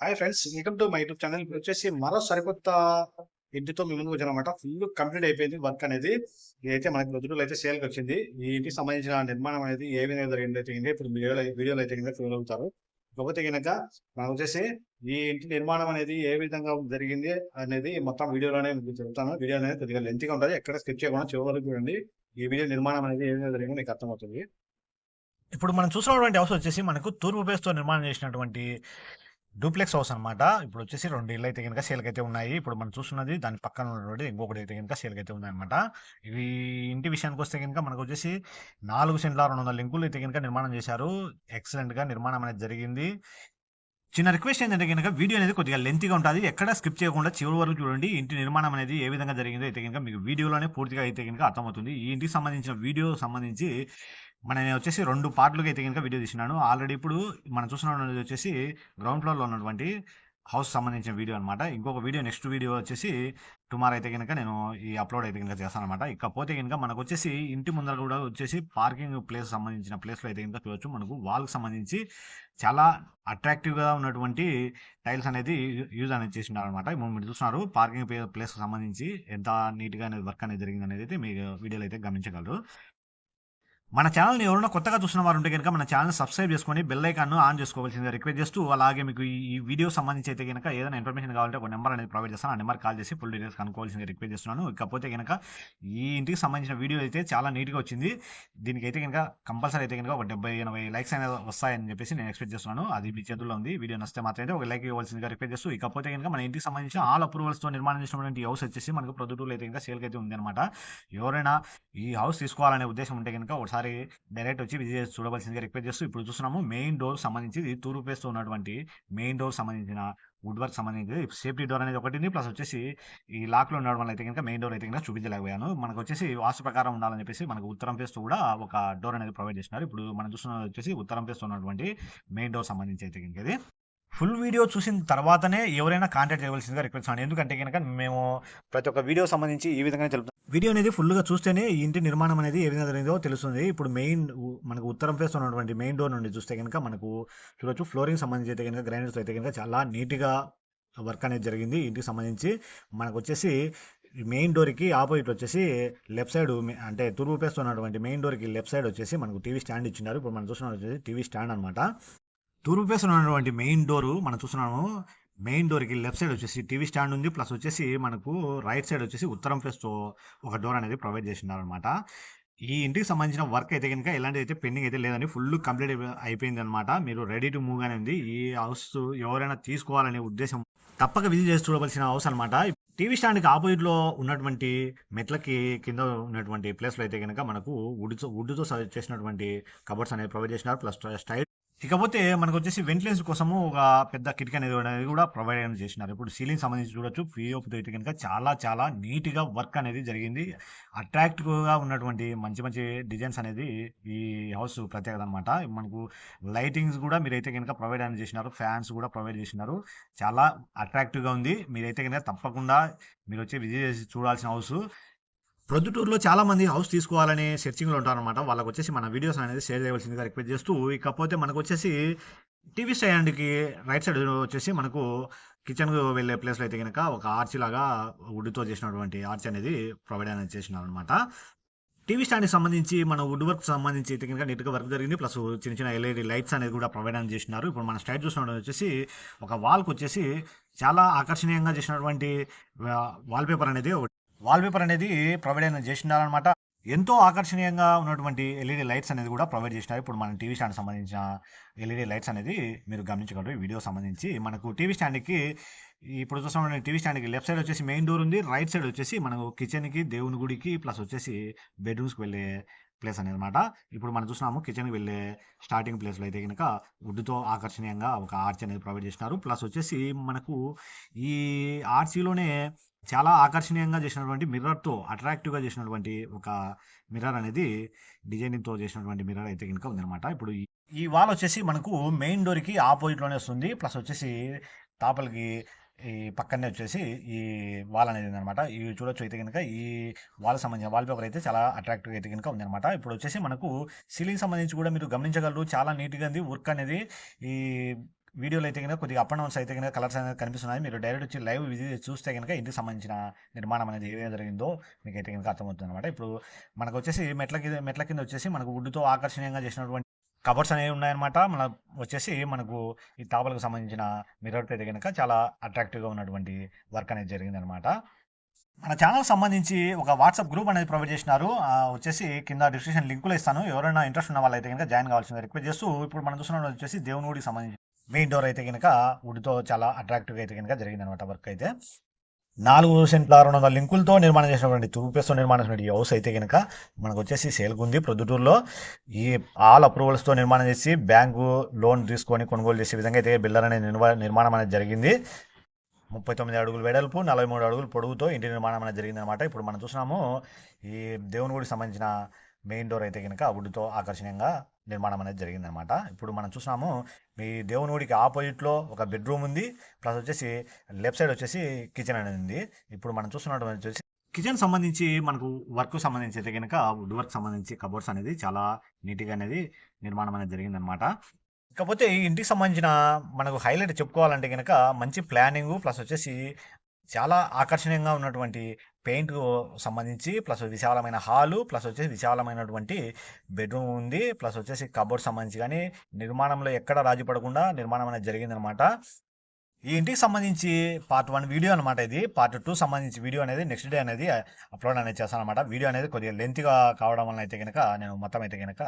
Hi friends welcome to my YouTube channel ఇప్పుడు వచ్చేసి మరో సరికొత్త ఇంటితో మీ ముందుకు వచ్చానమాట. ఫుల్ కంప్లీట్ అయిపోయింది వర్క్ అనేది. ఇదైతే మనకి రోజులు అయితే సేల్కి వచ్చింది. ఈ ఇంటికి సంబంధించిన నిర్మాణం అనేది ఏ విధంగా జరిగింది అయితే ఇప్పుడు వీడియోలో వీడియోలు అయితే కింద చూడగలుగుతారు. కాకపోతే కనుక మనకు వచ్చేసి ఈ ఇంటి నిర్మాణం అనేది ఏ విధంగా జరిగింది అనేది మొత్తం వీడియోలోనే మీకు చెప్తాను. వీడియో అనేది కొద్దిగా లెంత్గా ఉంటుంది. ఎక్కడ స్కిప్ చేయకుండా చివరి చూడండి. ఈ వీడియో నిర్మాణం అనేది ఏ విధంగా జరిగింది మీకు అర్థమవుతుంది. ఇప్పుడు మనం చూసినటువంటి హౌస్ వచ్చేసి మనకు తూర్పు బేస్తో నిర్మాణం చేసినటువంటి డూప్లెక్స్ హౌస్ అనమాట ఇప్పుడు వచ్చేసి రెండు ఇళ్ళు అయితే కనుక సేల్కి అయితే ఉన్నాయి. ఇప్పుడు మనం చూస్తున్నది దాని పక్కన ఉన్నటువంటి ఇంకొకటి అయితే కనుక సేల్కి అయితే ఉన్నాయన్నమాట ఇవి ఇంటి విషయానికి వస్తే కనుక మనకు వచ్చేసి నాలుగు సెంట్ల రెండు వందల లింకులు అయితే కనుక నిర్మాణం చేశారు. ఎక్సలెంట్గా నిర్మాణం అనేది జరిగింది. చిన్న రిక్వెస్ట్ ఏంటంటే కనుక వీడియో అనేది కొద్దిగా లెంత్గా ఉంటుంది. ఎక్కడ స్కిప్ చేయకుండా చివరి వరకు చూడండి. ఇంటి నిర్మాణం అనేది ఏ విధంగా జరిగిందో అయితే కనుక మీకు వీడియోలోనే పూర్తిగా అయితే కనుక అర్థమవుతుంది. ఈ ఇంటికి సంబంధించిన వీడియో సంబంధించి మన నేను వచ్చేసి రెండు పార్ట్లుగా అయితే కనుక వీడియో తీసినాను. ఆల్రెడీ ఇప్పుడు మనం చూస్తున్నది వచ్చేసి గ్రౌండ్ ఫ్లోర్లో ఉన్నటువంటి హౌస్ సంబంధించిన వీడియో అనమాట ఇంకొక వీడియో నెక్స్ట్ వీడియో వచ్చేసి టుమారో అయితే కనుక నేను ఈ అప్లోడ్ అయితే కనుక చేస్తాను అనమాట ఇకపోతే కనుక మనకు వచ్చేసి ఇంటి ముందర కూడా వచ్చేసి పార్కింగ్ ప్లేస్ సంబంధించిన ప్లేస్లో అయితే కనుక చూడొచ్చు. మనకు వాల్కి సంబంధించి చాలా అట్రాక్టివ్గా ఉన్నటువంటి టైల్స్ అనేది యూజ్ అనేది చేసినారు అనమాట ఇప్పుడు మీరు చూస్తున్నారు పార్కింగ్ ప్లేస్ సంబంధించి ఎంత నీట్గా అనేది వర్క్ అనేది జరిగింది అనేది అయితే మీరు వీడియోలో అయితే గమనించగలరు. మన ఛానల్ని ఎవరైనా కొత్తగా చూసిన వారు ఉంటే కనుక మన ఛానల్ సబ్స్క్రైబ్ చేసుకొని బెల్ ఐకాన్ ఆన్ చేసుకోవాల్సింది రిక్వెస్ట్ చేస్తూ అలాగే మీకు ఈ వీడియో సంబంధించి అయితే కనుక ఏదైనా ఇన్ఫర్మేషన్ కావాలంటే ఒక నెంబర్ అనేది ప్రొవైడ్ చేస్తాను. ఆ నెంబర్ కాల్ చేసి ఫుల్ డీటెయిల్స్ కనుక్కోవాల్సిందిగా రిక్వెస్ట్ చేస్తున్నాను. ఇకపోతే కనుక ఈ ఇంటికి సంబంధించిన వీడియో అయితే చాలా నీట్గా వచ్చింది. దీనికి అయితే కనుక కంపల్సరీ అయితే కనుక ఒక డెబ్బై ఎనభై లైక్స్ అనేది వస్తాయని చెప్పేసి నేను ఎక్స్పెక్ట్ చేస్తున్నాను. అది మీ చేతుల్లో ఉంది. వీడియో నచ్చితే మాత్రం అయితే ఒక లైక్ ఇవ్వాల్సిందిగా రిక్వెస్ట్ చేస్తూ ఇకపోతే కనుక మన ఇంటికి సంబంధించిన ఆల్ అప్రూవల్స్తో నిర్మాణం చేసినటువంటి హౌస్ వచ్చేసి మనకు ప్రొద్దుటూరులో అయితే కనుక సేల్కి అయితే ఉంది అనమాట ఎవరైనా ఈ హౌస్ తీసుకోవాలనే ఉద్దేశం ఉంటే కనుక ఒకసారి డైరెక్ట్ వచ్చి విజిట్ చూడవలసిందిగా రిక్వెస్ట్ చేస్తూ ఇప్పుడు చూస్తున్నాము మెయిన్ డోర్ సంబంధించి ఇది తూర్పు ఉన్నటువంటి మెయిన్ డోర్ సంబంధించిన వుడ్ వర్క్ సంబంధించి సేఫ్టీ డోర్ అనేది ఒకటి ప్లస్ వచ్చేసి ఈ లాక్లో ఉండడం వల్ల అయితే కనుక మెయిన్ డోర్ అయితే కనుక చూపించలేకపోయాను. మనకు వచ్చేసి వాస్తు ప్రకారం ఉండాలని చెప్పేసి మనకు ఉత్తరం ఫేస్తో కూడా ఒక డోర్ అనేది ప్రొవైడ్ చేసినారు. ఇప్పుడు మనం చూస్తున్నది వచ్చేసి ఉత్తరం ఫేస్తో ఉన్నటువంటి మెయిన్ డోర్ సంబంధించి అయితే కనుక ఇది. ఫుల్ వీడియో చూసిన తర్వాతనే ఎవరైనా కాంటాక్ట్ చేయవలసిందిగా రిక్వెస్ట్ అండి ఎందుకంటే కనుక మేము ప్రతి ఒక్క వీడియో సంబంధించి ఈ విధంగా తెలుపుతాం. వీడియో అనేది ఫుల్గా చూస్తేనే ఈ ఇంటి నిర్మాణం అనేది ఏ విధంగా జరిగిందో తెలుస్తుంది. ఇప్పుడు మెయిన్ మనకు ఉత్తరం ఫేస్ ఉన్నటువంటి మెయిన్ డోర్ నుండి చూస్తే కనుక మనకు చూడొచ్చు. ఫ్లోరింగ్ సంబంధించి అయితే కనుక గ్రైనర్స్ అయితే కనుక చాలా నీట్గా వర్క్ అనేది జరిగింది. ఇంటికి సంబంధించి మనకు వచ్చేసి మెయిన్ డోర్కి ఆపోజిట్ వచ్చేసి లెఫ్ట్ సైడ్ అంటే తూర్పు ఫేస్ ఉన్నటువంటి మెయిన్ డోర్కి లెఫ్ట్ సైడ్ వచ్చేసి మనకు టీవీ స్టాండ్ ఇచ్చినారు ఇప్పుడు మనం చూసిన వచ్చేసి టీవీ స్టాండ్ అనమాట తూర్పు ఫేస్ ఉన్నటువంటి మెయిన్ డోరు మనం చూస్తున్నాము. మెయిన్ డోర్కి లెఫ్ట్ సైడ్ వచ్చేసి టీవీ స్టాండ్ ఉంది. ప్లస్ వచ్చేసి మనకు రైట్ సైడ్ వచ్చేసి ఉత్తరం ఫేస్తో ఒక డోర్ అనేది ప్రొవైడ్ చేసినారనమాట ఈ ఇంటికి సంబంధించిన వర్క్ అయితే కనుక ఎలాంటి అయితే పెండింగ్ అయితే లేదని ఫుల్ కంప్లీట్ అయిపోయింది అనమాట మీరు రెడీ టు మూవ్ గానే ఉంది ఈ హౌస్ ఎవరైనా తీసుకోవాలనే ఉద్దేశం తప్పక విజిట్ చేసి చూడవలసిన హౌస్ అనమాట. టీవీ స్టాండ్కి ఆపోజిట్లో ఉన్నటువంటి మెట్లకి కింద ఉన్నటువంటి ప్లేస్లో అయితే కనుక మనకు వుడ్తో వుడ్తో చేసినటువంటి కబర్స్ అనేది ప్రొవైడ్ చేసినారు. ప్లస్ స్టైల్ ఇకపోతే మనకు వచ్చేసి వెంటిలేషన్ కోసము ఒక పెద్ద కిటికీ అనేది అనేది కూడా ప్రొవైడ్ అనేది చేసినారు. ఇప్పుడు సీలింగ్ సంబంధించి చూడొచ్చు. పిఓపితో అయితే కనుక చాలా చాలా నీట్గా వర్క్ అనేది జరిగింది. అట్రాక్టివ్గా ఉన్నటువంటి మంచి మంచి డిజైన్స్ అనేది ఈ హౌస్ ప్రత్యేకత అనమాట మనకు లైటింగ్స్ కూడా మీరైతే కనుక ప్రొవైడ్ అనేది చేసినారు. ఫ్యాన్స్ కూడా ప్రొవైడ్ చేసినారు. చాలా అట్రాక్టివ్గా ఉంది. మీరైతే కనుక తప్పకుండా మీరు వచ్చి విజిట్ చేసి చూడాల్సిన హౌస్ ప్రొద్దుటూరులో చాలామంది హౌస్ తీసుకోవాలని సెర్చింగ్లో ఉంటారనమాట వాళ్ళకి వచ్చేసి మన వీడియోస్ అనేది షేర్ చేయవలసిందిగా రిక్వెస్ట్ చేస్తూ ఇకపోతే మనకు వచ్చేసి టీవీ స్టాండ్కి రైట్ సైడ్ వచ్చేసి మనకు కిచెన్కు వెళ్ళే ప్లేస్లో అయితే కనుక ఒక ఆర్చ్ లాగా వుడ్తో చేసినటువంటి ఆర్చ్ అనేది ప్రొవైడ్ అనేది చేసినారు అనమాట టీవీ స్టాండ్కి సంబంధించి మన వుడ్ వర్క్ సంబంధించి అయితే కనుక నీట్గా వర్క్ జరిగింది. ప్లస్ చిన్న చిన్న ఎల్ఈడి లైట్స్ అనేది కూడా ప్రొవైడ్ అని చేసినారు. ఇప్పుడు మన స్టైట్ చూసినప్పుడు వచ్చేసి ఒక వాల్కి వచ్చేసి చాలా ఆకర్షణీయంగా చేసినటువంటి వాల్పేపర్ అనేది వాల్పేపర్ అనేది ప్రొవైడ్ అనేది చేసినారనమాట ఎంతో ఆకర్షణీయంగా ఉన్నటువంటి ఎల్ఈడి లైట్స్ అనేది కూడా ప్రొవైడ్ చేసినారు. ఇప్పుడు మన టీవీ స్టాండ్ సంబంధించిన ఎల్ఈడి లైట్స్ అనేది మీరు గమనించగలరు. ఈ వీడియో సంబంధించి మనకు టీవీ స్టాండ్కి ఇప్పుడు చూస్తున్న టీవీ స్టాండ్కి లెఫ్ట్ సైడ్ వచ్చేసి మెయిన్ డోర్ ఉంది. రైట్ సైడ్ వచ్చేసి మనకు కిచెన్కి దేవుని గుడికి ప్లస్ వచ్చేసి బెడ్రూమ్స్కి వెళ్ళే ప్లేస్ అనేది అనమాట ఇప్పుడు మనం చూసినాము కిచెన్కి వెళ్ళే స్టార్టింగ్ ప్లేస్లో అయితే కనుక వుడ్తో ఆకర్షణీయంగా ఒక ఆర్చ్ అనేది ప్రొవైడ్ చేసినారు. ప్లస్ వచ్చేసి మనకు ఈ ఆర్చీలోనే చాలా ఆకర్షణీయంగా చేసినటువంటి మిర్రర్తో అట్రాక్టివ్గా చేసినటువంటి ఒక మిర్రర్ అనేది డిజైనింగ్తో చేసినటువంటి మిర్రర్ అయితే కనుక ఉందన్నమాట. ఇప్పుడు ఈ వాల్ వచ్చేసి మనకు మెయిన్ డోర్కి ఆపోజిట్లోనే వస్తుంది. ప్లస్ వచ్చేసి తాపలకి ఈ పక్కనే వచ్చేసి ఈ వాల్ అనేది ఉందన్నమాట ఇవి చూడొచ్చు అయితే కనుక ఈ వాల్ సంబంధించిన వాల్ పేపర్ అయితే చాలా అట్రాక్టివ్ అయితే కనుక ఉందన్నమాట ఇప్పుడు వచ్చేసి మనకు సీలింగ్ సంబంధించి కూడా మీరు గమనించగలరు. చాలా నీట్గా ఉంది వర్క్ అనేది ఈ వీడియోలో అయితే కనుక కొద్దిగా అప్ అండ్ డౌన్స్ అయితే కనుక కలర్స్ అనేది కనిపిస్తున్నాయి. మీరు డైరెక్ట్ వచ్చి లైవ్ విజిట్ చూస్తే కనుక ఇంటికి సంబంధించిన నిర్మాణం అనేది ఏమేమి జరిగిందో మీకు అయితే కనుక అర్థమవుతుంది అనమాట ఇప్పుడు మనకు వచ్చేసి మెట్ల కింద మెట్ల కింద వచ్చేసి మనకు వుడ్తో ఆకర్షణీయంగా చేసినటువంటి కబర్స్ అనేవి ఉన్నాయన్నమాట. మన వచ్చేసి మనకు ఈ తాపలకు సంబంధించిన మిర్రర్ అయితే కనుక చాలా అట్రాక్టివ్గా ఉన్నటువంటి వర్క్ అనేది జరిగిందనమాట మన ఛానల్ సంబంధించి ఒక వాట్సాప్ గ్రూప్ అనేది ప్రొవైడ్ చేసినారు. వచ్చేసి కింద డిస్క్రిప్షన్ లింకులు ఇస్తాను. ఎవరైనా ఇంట్రెస్ట్ ఉన్న వాళ్ళైతే కనుక జాయిన్ కావాల్సింది రిక్వెస్ట్ చేస్తూ ఇప్పుడు మనం చూస్తున్నాం వచ్చేసి దేవుని గుడికి సంబంధించి మెయిన్ డోర్ అయితే కనుక వుడ్తో చాలా అట్రాక్టివ్గా అయితే కనుక జరిగిందనమాట వర్క్ అయితే. నాలుగు సెంట్ల రెండు వందల లింకులతో నిర్మాణం చేసినటువంటి తూపేస్తో నిర్మాణం చేసినటువంటి ఈ హౌస్ అయితే కనుక మనకు వచ్చేసి సేల్కి ఉంది ప్రొద్దుటూరులో. ఈ ఆల్ అప్రూవల్స్తో నిర్మాణం చేసి బ్యాంకు లోన్ తీసుకొని కొనుగోలు చేసే విధంగా అయితే బిల్డర్ అనేది నిర్మాణం అనేది జరిగింది. ముప్పై తొమ్మిది అడుగులు వెడల్పు నలభై మూడు అడుగులు పొడుగుతో ఇంటి నిర్మాణం అనేది జరిగిందనమాట ఇప్పుడు మనం చూస్తున్నాము ఈ దేవుని గుడికి సంబంధించిన మెయిన్ డోర్ అయితే కనుక వుడ్తో ఆకర్షణీయంగా నిర్మాణం అనేది జరిగిందనమాట ఇప్పుడు మనం చూసినాము మీ దేవుని గుడికి ఆపోజిట్లో ఒక బెడ్రూమ్ ఉంది ప్లస్ వచ్చేసి లెఫ్ట్ సైడ్ వచ్చేసి కిచెన్ అనేది ఉంది. ఇప్పుడు మనం చూస్తున్నటువంటి వచ్చేసి కిచెన్ సంబంధించి మనకు వర్క్ సంబంధించి అయితే కనుక వుడ్ వర్క్ సంబంధించి కబోర్డ్స్ అనేది చాలా నీట్గా అనేది నిర్మాణం అనేది జరిగిందనమాట ఇకపోతే ఈ ఇంటికి సంబంధించిన మనకు హైలైట్ చెప్పుకోవాలంటే కనుక మంచి ప్లానింగ్ ప్లస్ వచ్చేసి చాలా ఆకర్షణీయంగా ఉన్నటువంటి పెయింట్ సంబంధించి ప్లస్ విశాలమైన హాలు ప్లస్ వచ్చేసి విశాలమైనటువంటి బెడ్రూమ్ ఉంది. ప్లస్ వచ్చేసి కబోర్డ్ సంబంధించి కానీ నిర్మాణంలో ఎక్కడ రాజీ పడకుండా నిర్మాణం అనేది జరిగిందనమాట. ఈ ఇంటికి సంబంధించి పార్ట్ వన్ వీడియో అనమాట ఇది. పార్ట్ టూ సంబంధించి వీడియో అనేది నెక్స్ట్ డే అనేది అప్లోడ్ అనేది చేస్తాను అనమాట. వీడియో అనేది కొద్దిగా లెంత్గా కావడం వల్ల అయితే కనుక నేను మొత్తం అయితే కనుక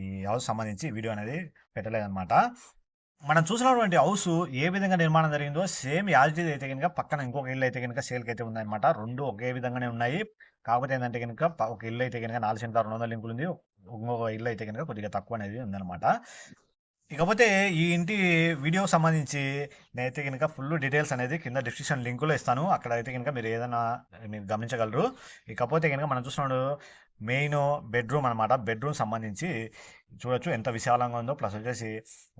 ఈ హౌస్ సంబంధించి వీడియో అనేది పెట్టలేదన్నమాట మనం చూసినటువంటి హౌస్ ఏ విధంగా నిర్మాణం జరిగిందో సేమ్ యాజిటీజ్ అయితే కనుక పక్కన ఇంకొక ఇల్లు అయితే కనుక సేల్కి అయితే ఉందన్నమాట. రెండు ఒకే విధంగానే ఉన్నాయి. కాకపోతే ఏంటంటే కనుక ఒక ఇల్లు అయితే కనుక నాలుగు సెంట్ల రెండు వందల లింకులు ఉంది. ఇంకొక ఇల్లు అయితే కనుక కొద్దిగా తక్కువ అనేది ఉందన్నమాట. ఇకపోతే ఈ ఇంటి వీడియో సంబంధించి నేనైతే కనుక ఫుల్ డీటెయిల్స్ అనేది కింద డిస్క్రిప్షన్ లింకులో ఇస్తాను. అక్కడ అయితే కనుక మీరు ఏదైనా మీరు గమనించగలరు. ఇకపోతే కనుక మనం చూస్తున్నాడు మెయిన్ బెడ్రూమ్ అనమాట బెడ్రూమ్ సంబంధించి చూడొచ్చు ఎంత విశాలంగా ఉందో. ప్లస్ వచ్చేసి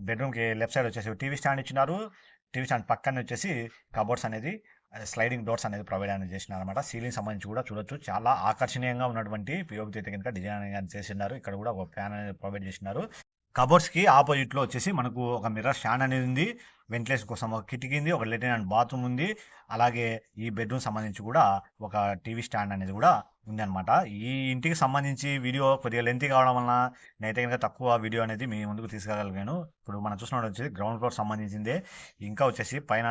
బెడ్రూమ్కి లెఫ్ట్ సైడ్ వచ్చేసి టీవీ స్టాండ్ ఇచ్చినారు. టీవీ స్టాండ్ పక్కన వచ్చేసి కబోర్డ్స్ అనేది స్లైడింగ్ డోర్స్ అనేది ప్రొవైడ్ అనేది చేసినారు అనమాట సీలింగ్ సంబంధించి కూడా చూడొచ్చు. చాలా ఆకర్షణీయంగా ఉన్నటువంటి పిఓపి అయితే కనుక డిజైన్ అనేది చేసినారు. ఇక్కడ కూడా ఒక ఫ్యాన్ అనేది ప్రొవైడ్ చేసినారు. కబోర్డ్స్కి ఆపోజిట్లో వచ్చేసి మనకు ఒక మిర్రర్ స్టాండ్ అనేది ఉంది. వెంటిలేషన్ కోసం ఒక కిటికీ ఉంది ఒక లెటిన్ అండ్ బాత్రూమ్ ఉంది. అలాగే ఈ బెడ్రూమ్ సంబంధించి కూడా ఒక టీవీ స్టాండ్ అనేది కూడా ఉంది అనమాట ఈ ఇంటికి సంబంధించి వీడియో కొద్దిగా లెంత్ కావడం వలన నేనైతే కనుక తక్కువ వీడియో అనేది మీ ముందుకు తీసుకురాగలిగాను. ఇప్పుడు మనం చూసినట్టు వచ్చేసి గ్రౌండ్ ఫ్లోర్ సంబంధించిందే. ఇంకా వచ్చేసి పైన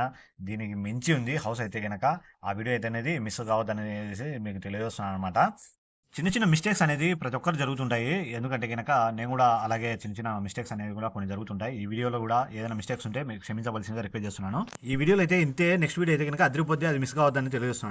దీనికి మించి ఉంది. హౌస్ అయితే కనుక ఆ వీడియో అయితే అనేది మిస్ కావద్దు అనేది మీకు తెలియజేస్తున్నాను అనమాట చిన్న చిన్న మిస్టేక్స్ అనేది ప్రతి ఒక్కరు జరుగుతుంటాయి. ఎందుకంటే కనుక నేను కూడా అలాగే చిన్న చిన్న మిస్టేక్స్ అనేవి కూడా కొన్ని జరుగుతుంటాయి. ఈ వీడియోలో కూడా ఏదైనా మిస్టేక్స్ ఉంటే మీకు క్షమించవలసిందిగా రిక్వెస్ట్ చేస్తున్నాను. ఈ వీడియోలో అయితే ఇంతే నెక్స్ట్ వీడియో అయితే కనుక అదిరిపోతే అది మిస్ కావద్దని తెలియజేస్తున్నాను.